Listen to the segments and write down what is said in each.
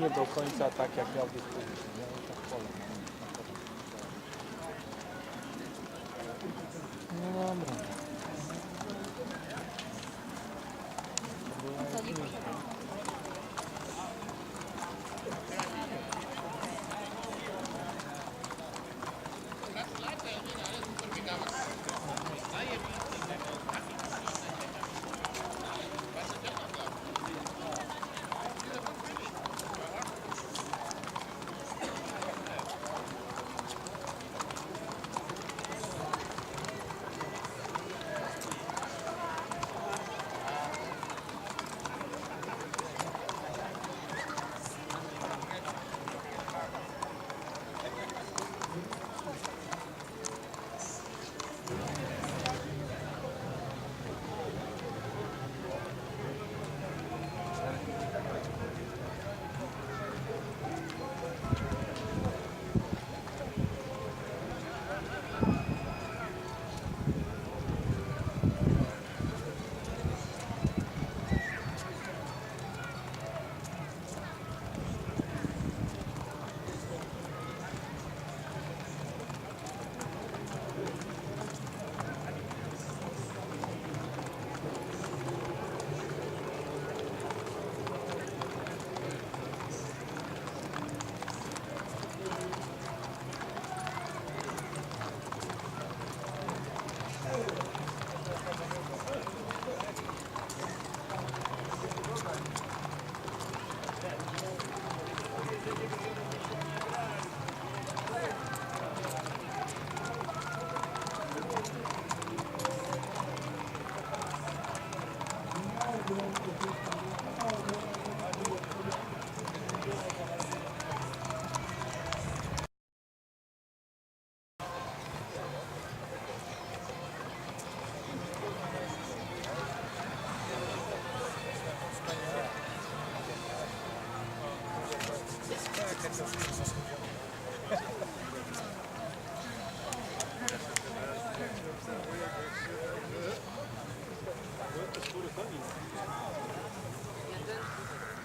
Nie do końca tak, jak miał być pole. No dobra.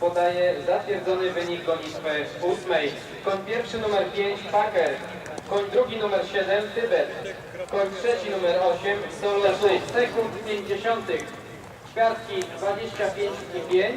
Podaje zatwierdzony wynik gonitwy ósmej. Koń pierwszy numer 5 Packer. Koń drugi numer 7 Tybet. Koń trzeci numer 8 Solo 6 sekund 50. Ćwiartki 25 i 5.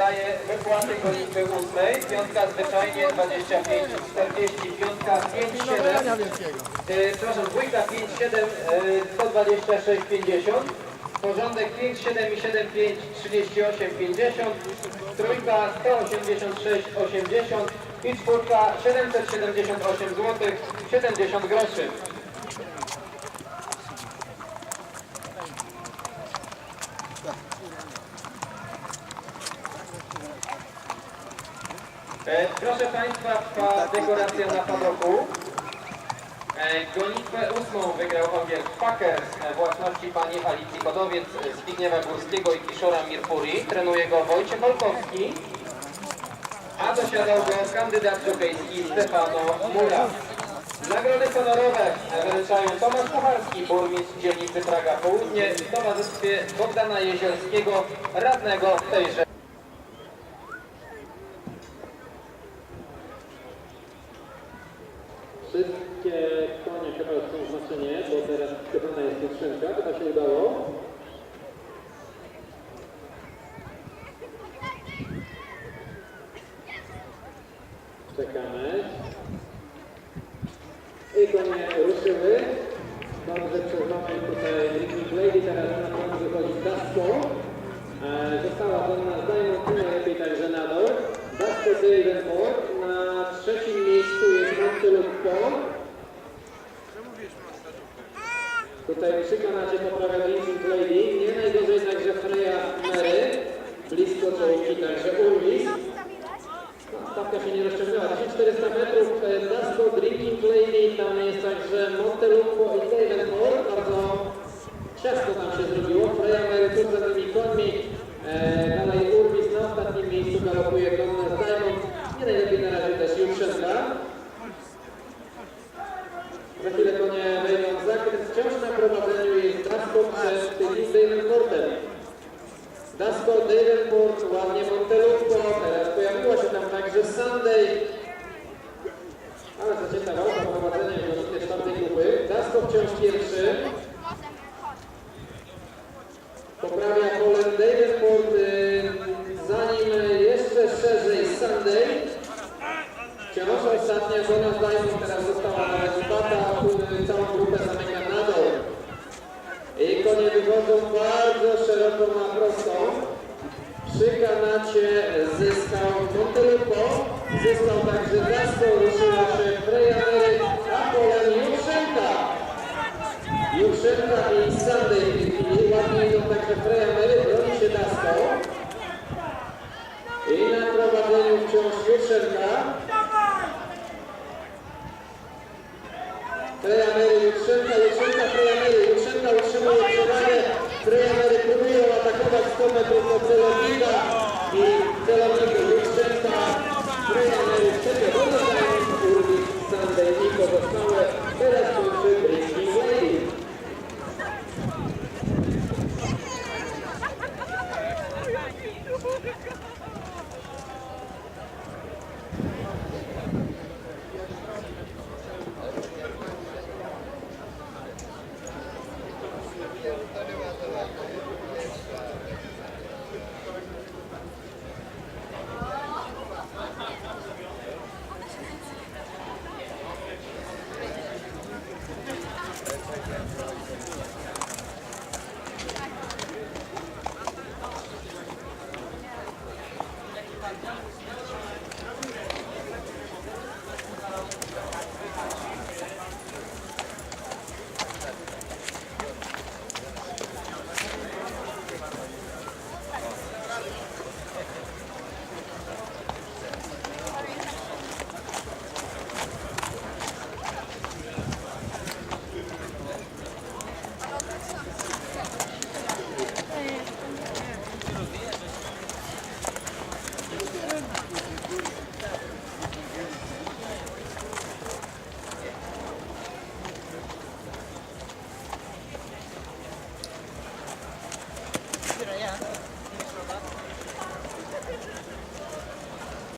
Podaje wypłaty gonitwy ósmej. Piątka zwyczajnie 25, 40, piątka 5, 7. E, przepraszam, dwójka 5, 7, e, 126, 50. Porządek 5, 7 i 7, 5, 38, 50. Trójka 186, 80. I czwórka 778 zł, 70 groszy. Proszę Państwa, trwa dekoracja na padoku. E, Gonitwę ósmą wygrał ogier Packers e, własności pani Alicji Kodowiec, e, Zbigniewa Górskiego i Kiszora Mirpuri. Trenuje go Wojciech Olkowski, a dosiadał go kandydat żokejski Stefano Mura. Nagrody honorowe e, wręczają Tomasz Kucharski, burmistrz dzielnicy Praga Południe w towarzystwie Bogdana Jezielskiego, radnego tejże. Wszystkie konie chyba są w maszynie, bo teraz przygotowana jest skrzynka, chyba się udało. Czekamy. I konie ruszyły. Dobrze przeżony tutaj Ricky Lady, teraz na plan wychodzi Dasko. E, Została dana zajmą najlepiej także na dół. Dasko Davenport. Na trzecim Tutaj przy Kanadzie poprawia Vincent Lady, nie najgorzej także Freya Mary, blisko czołówki także Ulvis. Stawka się nie rozciągnęła, 1400 metrów, e, Dasko, Drinking Lady, tam jest także Montelukwo i Taylor bardzo ciasto tam się zrobiło, Freya Mary tuż za tymi końmi, e, dalej Ulvis na ostatnim miejscu galopuje Donna Diamond, nie najlepiej Dasko, Davenport, ładnie Monteluppo, teraz pojawiła się tam także Sunday. Ale zacięta walka o prowadzenie do czwartej grupy. Dasko wciąż pierwszy. Poprawia Polen Davenport, y, zanim jeszcze szerzej Sunday. Wciąż ostatnia Jonas Diamond teraz została na rezultata, y, całą grupę zamyka na dół. I konie wychodzą bardzo szeroko na prostą. Przy kanacie zyskał Montelupo, zyskał także Dasko, ruszyła się Freya Eryk, a polem Jutrzenka. Jutrzenka i Sunday w tej chwili, ładnie idą także Freya Eryk, broni się Dasko. I na prowadzeniu wciąż Jutrzenka. Frejamery, Jutrzenka, Jutrzenka, Frejamery, Jutrzenka utrzymuje przewagę. Frejamery próbują atakować 100 metrów od celownika i celowniku Jutrzenka, Frejamery wtedy